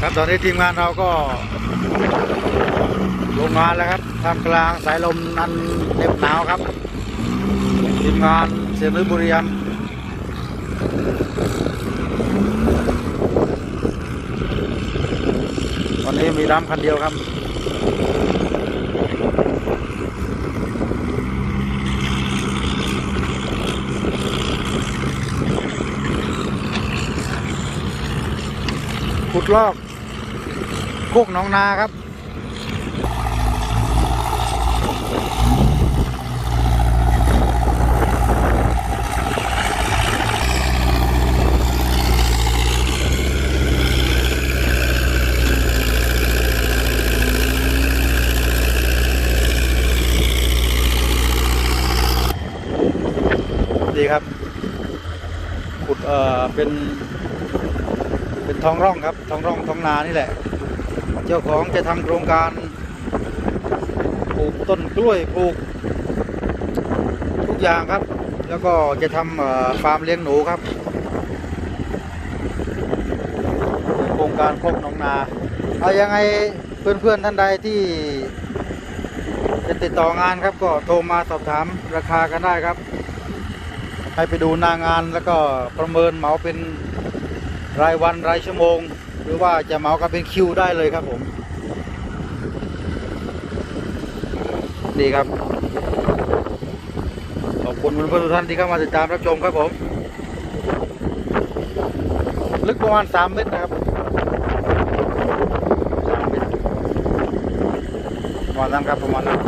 ครับตอนนี้ทีมงานเราก็ลงงานแล้วครับท่ามกลางสายลมนันเหน็บหนาวครับ ทีมงานเสียนุบุรีรัมย์วันนี้มีดำคันเดียวครับขุดลอก โคกหนองนาครับดีครับขุดเอ่อเป็น เป็นท้องร่องครับท้องร่องท้องนานี่แหละ เจ้าของจะทำโครงการปลูกต้นกล้วยปลูก ทุกอย่างครับ แล้วก็จะทำฟาร์มเลี้ยงหนูครับโครงการโคกหนองนาเอายังไงเพื่อนๆท่านใดที่จะติดต่องานครับก็โทรมาสอบถามราคากันได้ครับ ให้ไปดูหนางานแล้วก็ประเมินเหมาเป็น รายวันรายชั่วโมง หรือว่าจะเหมากันเป็นคิวได้เลยครับผม ดีครับ ขอบคุณเพื่อนๆทุกท่านที่เข้ามาติดตามรับชมครับผม ลึกประมาณ 3 เมตรนะครับ3เมตรประมาณนั้นครับประมาณนั้น